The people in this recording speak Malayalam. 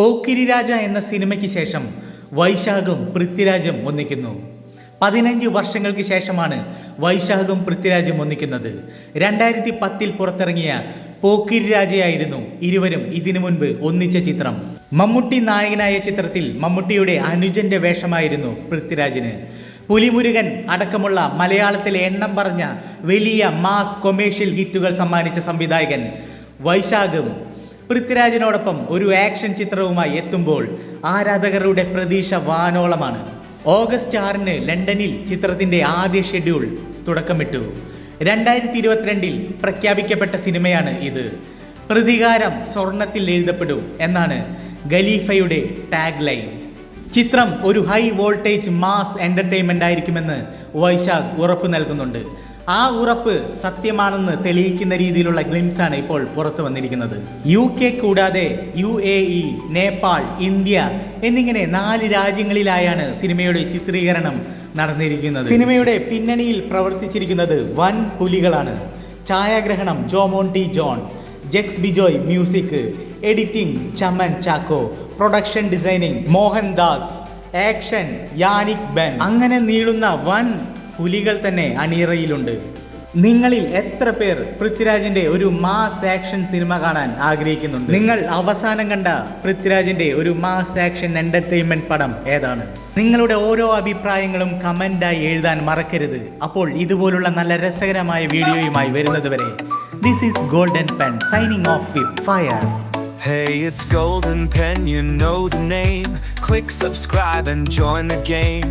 പോക്കിരി രാജ എന്ന സിനിമയ്ക്ക് ശേഷം വൈശാഖും പൃഥ്വിരാജും ഒന്നിക്കുന്നു. പതിനഞ്ച് വർഷങ്ങൾക്ക് ശേഷമാണ് വൈശാഖും പൃഥ്വിരാജും ഒന്നിക്കുന്നത്. രണ്ടായിരത്തി പത്തിൽ പുറത്തിറങ്ങിയ പോക്കിരി രാജയായിരുന്നു ഇരുവരും ഇതിനു മുൻപ് ഒന്നിച്ച ചിത്രം. മമ്മൂട്ടി നായകനായ ചിത്രത്തിൽ മമ്മൂട്ടിയുടെ അനുജന്റെ വേഷമായിരുന്നു പൃഥ്വിരാജിന്. പുലിമുരുകൻ അടക്കമുള്ള മലയാളത്തിലെ എണ്ണം പറഞ്ഞ വലിയ മാസ് കൊമേഴ്ഷ്യൽ ഹിറ്റുകൾ സമ്മാനിച്ച സംവിധായകൻ വൈശാഖും പൃഥ്വിരാജിനോടൊപ്പം ഒരു ആക്ഷൻ ചിത്രവുമായി എത്തുമ്പോൾ ആരാധകരുടെ പ്രതീക്ഷ വാനോളമാണ്. ഓഗസ്റ്റ് ആറിന് ലണ്ടനിൽ ചിത്രത്തിന്റെ ആദ്യ ഷെഡ്യൂൾ തുടക്കമിട്ടു. രണ്ടായിരത്തി ഇരുപത്തിരണ്ടിൽ പ്രഖ്യാപിക്കപ്പെട്ട സിനിമയാണ് ഇത്. പ്രതികാരം സ്വർണത്തിൽ എഴുതപ്പെടും എന്നാണ് ഖലീഫയുടെ ടാഗ് ലൈൻ ചിത്രം ഒരു ഹൈ വോൾട്ടേജ് മാസ് എന്റർടൈൻമെന്റ് ആയിരിക്കുമെന്ന് വൈശാഖ് ഉറപ്പു നൽകുന്നുണ്ട്. ആ ഉറപ്പ് സത്യമാണെന്ന് തെളിയിക്കുന്ന രീതിയിലുള്ള ഗ്ലിംസ് ആണ് ഇപ്പോൾ പുറത്തു വന്നിരിക്കുന്നത്. യു കെ കൂടാതെ U A E Nepal India എന്നിങ്ങനെ നാല് രാജ്യങ്ങളിലായാണ് സിനിമയുടെ ചിത്രീകരണം നടന്നിരിക്കുന്നത്. സിനിമയുടെ പിന്നണിയിൽ പ്രവർത്തിച്ചിരിക്കുന്നത് വൻ പുലികളാണ്. ഛായാഗ്രഹണം Jomon T John Jakes Bejoy music editing Chaman Chacko production designing Mohandas action Yannick Ben. അങ്ങനെ നീളുന്ന വൻ പുലികൾ തന്നെ അണിയറയിലുണ്ട്. നിങ്ങളിൽ എത്ര പേർ പൃഥ്വിരാജിന്റെ ഒരു മാസ് ആക്ഷൻ സിനിമ കാണാൻ ആഗ്രഹിക്കുന്നുണ്ട്? നിങ്ങൾ അവസാനം കണ്ട പൃഥ്വിരാജിന്റെ ഒരു മാസ് ആക്ഷൻ എന്റർടൈൻമെന്റ് പടം ഏതാണ്? നിങ്ങളുടെ ഓരോ അഭിപ്രായങ്ങളും കമന്റായി എഴുതാൻ മറക്കരുത്. അപ്പോൾ ഇതുപോലുള്ള നല്ല രസകരമായ വീഡിയോയുമായി വരുന്നത് വരെ this is Golden Pen signing off with fire Hey, it's Golden Pen, you know the name. Click subscribe and join the game.